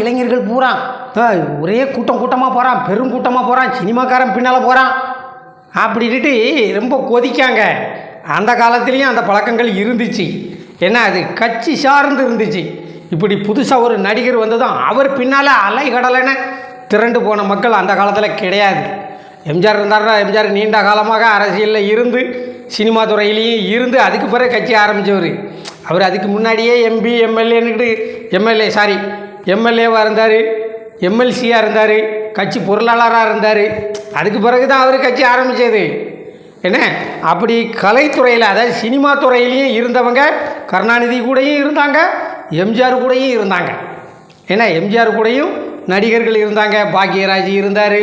இளைஞர்கள் பூரா. ஒரே கூட்டம் கூட்டமாக போகிறான் பெரும் கூட்டமாக போகிறான் சினிமாக்காரன் பின்னால் போகிறான் அப்படின்ட்டு ரொம்ப கொதிக்காங்க. அந்த காலத்துலேயும் அந்த பழக்கங்கள் இருந்துச்சு. ஏன்னா அது கட்சி சார்ந்து இருந்துச்சு. இப்படி புதுசாக ஒரு நடிகர் வந்ததும் அவர் பின்னால் அலைகடலைன்னு திரண்டு போன மக்கள் அந்த காலத்தில் கிடையாது. எம்ஜிஆர் இருந்தாருன்னா எம்ஜிஆர் நீண்ட காலமாக அரசியலில் இருந்து சினிமா துறையிலையும் இருந்து அதுக்கு பிறகு கட்சி ஆரம்பித்தவர் அவர் அதுக்கு முன்னாடியே எம்பி எம்எல்ஏன்னுட்டு எம்எல்ஏ சாரி எம்எல்ஏவாக இருந்தார் எம்எல்சியாக இருந்தார் கட்சி பொருளாளராக இருந்தார். அதுக்கு பிறகு தான் அவர் கட்சி ஆரம்பித்தது என்ன? அப்படி கலைத்துறையில் அதாவது சினிமா துறையிலையும் இருந்தவங்க கருணாநிதி கூடயும் இருந்தாங்க எம்ஜிஆர் கூடயும் இருந்தாங்க. ஏன்னா எம்ஜிஆர் கூடயும் நடிகர்கள் இருந்தாங்க. பாக்யராஜ் இருந்தார்.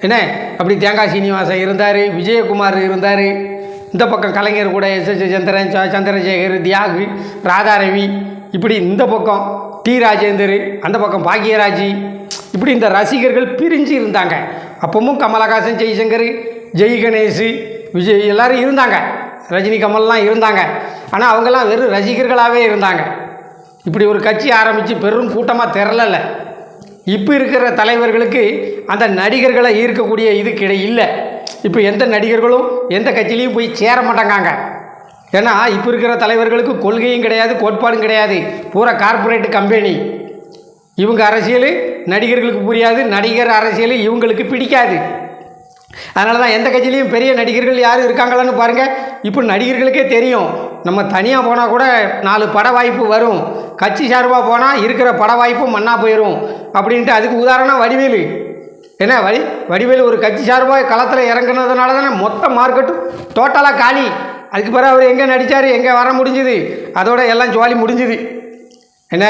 என்ன? அப்படி தேங்காய் சீனிவாசன் இருந்தார் விஜயகுமார் இருந்தார். இந்த பக்கம் கலைஞர் கூட எஸ் எஸ் சந்திரன் ச- சந்திரசேகர் தியாகு ராதாரவி. இப்படி இந்த பக்கம் டி ராஜேந்தர் அந்த பக்கம் பாக்யராஜி இப்படி இந்த ரசிகர்கள் பிரிஞ்சு இருந்தாங்க. அப்பவும் கமலஹாசன் ஜெய்சங்கர் ஜெய் கணேஷ் விஜய் எல்லாரும் இருந்தாங்க. ரஜினி கமல்லாம் இருந்தாங்க. ஆனால் அவங்கெல்லாம் வெறும் ரசிகர்களாகவே இருந்தாங்க. இப்படி ஒரு கட்சி ஆரம்பித்து பெரும் கூட்டமாக திரளலை. இப்போ இருக்கிற தலைவர்களுக்கு அந்த நடிகர்களை ஈர்க்கக்கூடிய இது கிடை இல்லை இப்போ எந்த நடிகர்களும் எந்த கட்சியிலையும் போய் சேர மாட்டாங்க ஏன்னா இப்போ இருக்கிற தலைவர்களுக்கு கொள்கையும் கிடையாது கோட்பாடும் கிடையாது. பூரா கார்ப்பரேட் கம்பெனி இவங்க அரசியல் நடிகர்களுக்கு புரியாது நடிகர் அரசியல் இவங்களுக்கு பிடிக்காது. அதனால தான் எந்த கட்சியிலையும் பெரிய நடிகர்கள் யாரும் இருக்காங்களான்னு பாருங்கள் இப்போ நடிகர்களுக்கே தெரியும். நம்ம தனியாக போனால் கூட நாலு பட வாய்ப்பு வரும். கட்சி சார்பாக போனால் இருக்கிற பட வாய்ப்பும் மண்ணா போயிடும் அப்படின்ட்டு அதுக்கு உதாரணம் வடிவேலு. ஏன்னா வடி வடிவேலு ஒரு கட்சி சார்பாக களத்தில் இறங்குனதுனால தானே மொத்த மார்க்கெட்டும் டோட்டலாக காலி. அதுக்கு பிறகு அவர் எங்கே நடித்தார் எங்கே வர முடிஞ்சுது அதோட எல்லாம் ஜோலி முடிஞ்சுது. என்ன?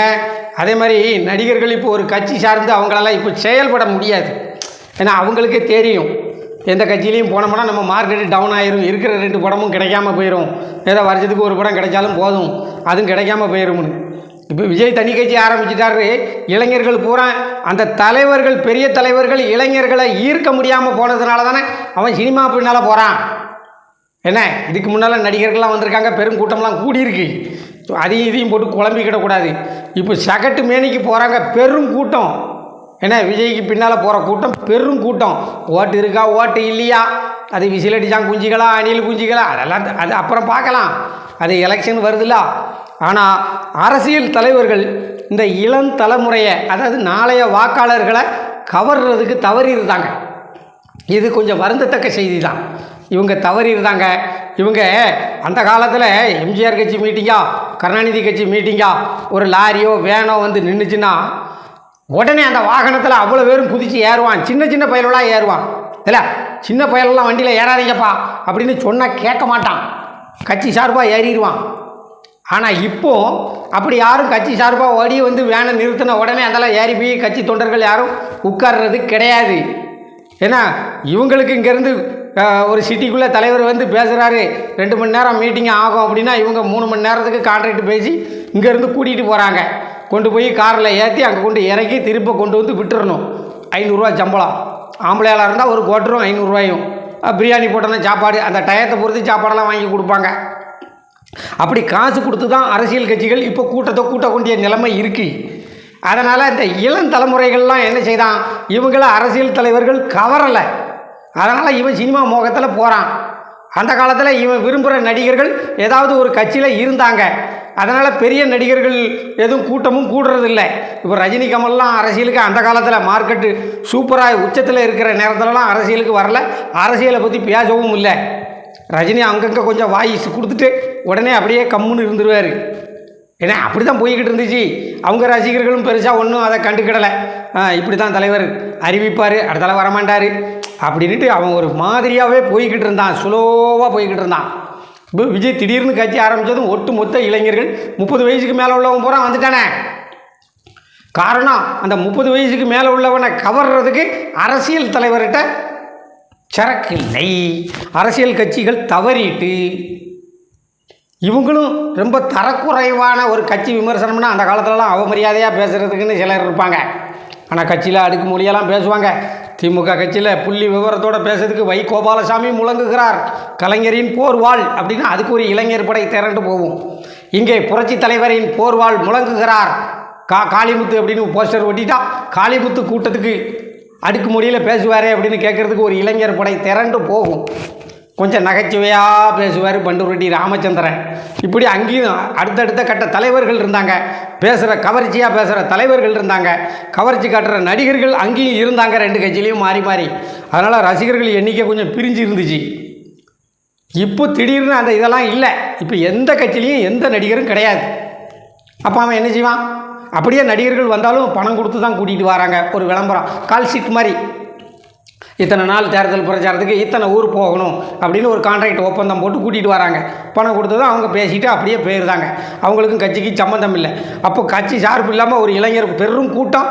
அதே மாதிரி நடிகர்கள் இப்போ ஒரு கட்சி சார்ந்து அவங்களெல்லாம் இப்போ செயல்பட முடியாது. ஏன்னா அவங்களுக்கே தெரியும். எந்த கட்சியிலையும் போனோம்னா நம்ம மார்க்கெட்டு டவுன் ஆயிரும் இருக்கிற ரெண்டு படமும் கிடைக்காம போயிடும் ஏதோ வருஷத்துக்கு ஒரு படம் கிடைச்சாலும் போதும் அதுவும் கிடைக்காம போயிரும்னு. இப்போ விஜய் தனி கட்சி ஆரம்பிச்சிட்டாரு இளைஞர்கள் பூரா அந்த தலைவர்கள் பெரிய தலைவர்கள் இளைஞர்களை ஈர்க்க முடியாமல் போனதுனால தானே அவன் சினிமா பின்னால் போகிறான் என்ன? இதுக்கு முன்னால் நடிகர்கள்லாம் வந்திருக்காங்க பெரும் கூட்டம்லாம் கூடியிருக்கு. அதையும் இதையும் போட்டு குழம்பிக்கிடக்கூடாது இப்போ சகட்டு மேனிக்கு போகிறாங்க பெரும் கூட்டம். என்ன? விஜய்க்கு பின்னால் போகிற கூட்டம் பெரும் கூட்டம். ஓட்டு இருக்கா ஓட்டு இல்லையா? அது விசில் அடித்தான் குஞ்சிகளா அணில் குஞ்சிகளா? அதெல்லாம் அது அப்புறம் பார்க்கலாம். அது எலெக்ஷன் வருதுல்ல. ஆனால் அரசியல் தலைவர்கள் இந்த இளம் தலைமுறையை அதாவது நாளைய வாக்காளர்களை கவர்றதுக்கு தவறி இருந்தாங்க இது கொஞ்சம் வருந்தத்தக்க செய்தி தான் இவங்க தவறிடுறாங்க இவங்க அந்த காலத்தில் எம்ஜிஆர் கட்சி மீட்டிங்கா கருணாநிதி கட்சி மீட்டிங்கா ஒரு லாரியோ வேனோ வந்து நின்றுச்சுன்னா உடனே அந்த வாகனத்தில் அவ்வளோ பேரும் குதித்து ஏறுவான். சின்ன சின்ன பயலெல்லாம் ஏறுவான். இல்லை சின்ன பயலெல்லாம் வண்டியில் ஏறாதீங்கப்பா அப்படின்னு சொன்னால் கேட்க மாட்டான். கட்சி சார்பாக ஏறிடுவான். ஆனால் இப்போ அப்படி யாரும் கட்சி சார்பாக ஓடி வந்து வேனை நிறுத்தின உடனே அதெல்லாம் ஏறி போய் கட்சி தொண்டர்கள் யாரும் உட்கார்றது கிடையாது. ஏன்னா இவங்களுக்கு இங்கேருந்து ஒரு சிட்டிக்குள்ளே தலைவர் வந்து பேசுகிறாரு ரெண்டு மணி நேரம் மீட்டிங் ஆகும் அப்படின்னா இவங்க மூணு மணி நேரத்துக்கு கான்ட்ராக்ட் பேசி இங்கேருந்து கூட்டிகிட்டு போகிறாங்க கொண்டு போய் காரில் ஏற்றி அங்கே கொண்டு இறக்கி திரும்ப கொண்டு வந்து விட்டுறணும். ஐநூறுரூவா சம்பளம். ஆம்பளையாளாக இருந்தால் ஒரு கோட்டரும் ஐநூறுரூவாயும் பிரியாணி போட்டோன்னா சாப்பாடு அந்த டயத்தை பொறுத்து சாப்பாடெல்லாம் வாங்கி கொடுப்பாங்க. அப்படி காசு கொடுத்து தான் அரசியல் கட்சிகள் இப்போ கூட்டத்தை கூட்டக்கூடிய நிலைமை இருக்குது அதனால் இந்த இளம் தலைமுறைகள்லாம் என்ன செய்தான்? இவங்கள அரசியல் தலைவர்கள் கவரலை. அதனால் இவன் சினிமா மோகத்தில் போகிறான் அந்த காலத்தில் இவன் விரும்புகிற நடிகர்கள் ஏதாவது ஒரு கட்சியில் இருந்தாங்க. அதனால் பெரிய நடிகர்கள் எதுவும் கூட்டமும் கூடுறதில்ல. இப்போ ரஜினி கமல்லாம் அரசியலுக்கு அந்த காலத்தில் மார்க்கெட்டு சூப்பராக உச்சத்தில் இருக்கிற நேரத்துலலாம் அரசியலுக்கு வரல. அரசியலை பற்றி பேசவும் இல்லை. ரஜினி அங்கங்கே கொஞ்சம் வாய்ஸ் கொடுத்துட்டு உடனே அப்படியே கம்முன்னு இருந்துருவார். ஏன்னா அப்படி தான் போய்கிட்டு இருந்துச்சு. அவங்க ரசிகர்களும் பெருசாக ஒன்றும் அதை கண்டுக்கிடலை. இப்படி தான் தலைவர் அறிவிப்பார் அடுத்தால வரமாட்டார். அப்படின்ட்டு அவன் ஒரு மாதிரியாகவே போய்கிட்டு இருந்தான். ஸ்லோவாக போய்கிட்டு இருந்தான். இப்போ விஜய் திடீர்னு கட்சி ஆரம்பித்ததும் ஒட்டு மொத்த இளைஞர்கள் முப்பது வயசுக்கு மேலே உள்ளவன் பூரா வந்துட்டானே. காரணம் அந்த முப்பது வயசுக்கு மேலே உள்ளவனை கவர்றதுக்கு அரசியல் தலைவர்கிட்ட சரக்கு இல்லை அரசியல் கட்சிகள் தவறிட்டு இவங்களும் ரொம்ப தரக்குறைவான ஒரு கட்சி விமர்சனம்னா அந்த காலத்துலலாம் அவமரியாதையாக பேசுகிறதுக்குன்னு சிலர் இருப்பாங்க. ஆனால் கட்சியில் அடுக்கு மொழியெல்லாம் பேசுவாங்க. திமுக கட்சியில் புள்ளி விவரத்தோட பேசுறதுக்கு வை கோபாலசாமி முழங்குகிறார். கலைஞரின் போர்வாள் அப்படின்னா அதுக்கு ஒரு இளைஞர் படை திரண்டு போகும். இங்கே புரட்சி தலைவரின் போர்வாள் முழங்குகிறார். கா காளிமுத்து அப்படின்னு போஸ்டர் ஒட்டிட்டா காளிமுத்து கூட்டத்துக்கு அடுக்கு மொழியில் பேசுவாரே அப்படின்னு கேட்குறதுக்கு ஒரு இளைஞர் படை திரண்டு போகும். கொஞ்சம் நகைச்சுவையாக பேசுவார் பண்டுருட்டி ராமச்சந்திரன். இப்படி அங்கேயும் அடுத்தடுத்த கட்ட தலைவர்கள் இருந்தாங்க. பேசுகிற கவர்ச்சியாக பேசுகிற தலைவர்கள் இருந்தாங்க. கவர்ச்சி காட்டுற நடிகர்கள் அங்கேயும் இருந்தாங்க ரெண்டு கட்சியிலையும் மாறி மாறி. அதனால் ரசிகர்கள் எண்ணிக்கை கொஞ்சம் பிரிஞ்சு இருந்துச்சு. இப்போ திடீர்னு அந்த இதெல்லாம் இல்லை. இப்போ எந்த கட்சியிலையும் எந்த நடிகரும் கிடையாது. அப்போ அவன் என்ன செய்வான்? அப்படியே நடிகர்கள் வந்தாலும் பணம் கொடுத்து தான் கூட்டிகிட்டு வராங்க. ஒரு விளம்பரம். கால் ஷீட் மாதிரி. இத்தனை நாள் தேர்தல் பிரச்சாரத்துக்கு இத்தனை ஊர் போகணும் அப்படின்னு ஒரு கான்ட்ராக்ட் ஒப்பந்தம் போட்டு கூட்டிகிட்டு வராங்க. பணம் கொடுத்ததும் அவங்க பேசிட்டு அப்படியே போயிருந்தாங்க. அவங்களுக்கும் கட்சிக்கு சம்மந்தம் இல்லை. அப்போ கட்சி சார்பு இல்லாமல் ஒரு இளைஞர் பெரும் கூட்டம்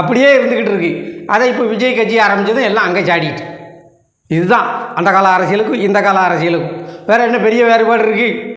அப்படியே இருந்துக்கிட்டு இருக்கு. அதை இப்போ விஜய் கட்சி ஆரம்பித்ததும் எல்லாம் அங்கே சாடிட்டு. இதுதான். அந்த கால அரசியலுக்கும் இந்த கால அரசியலுக்கும். வேறு என்ன பெரிய வேறுபாடு இருக்குது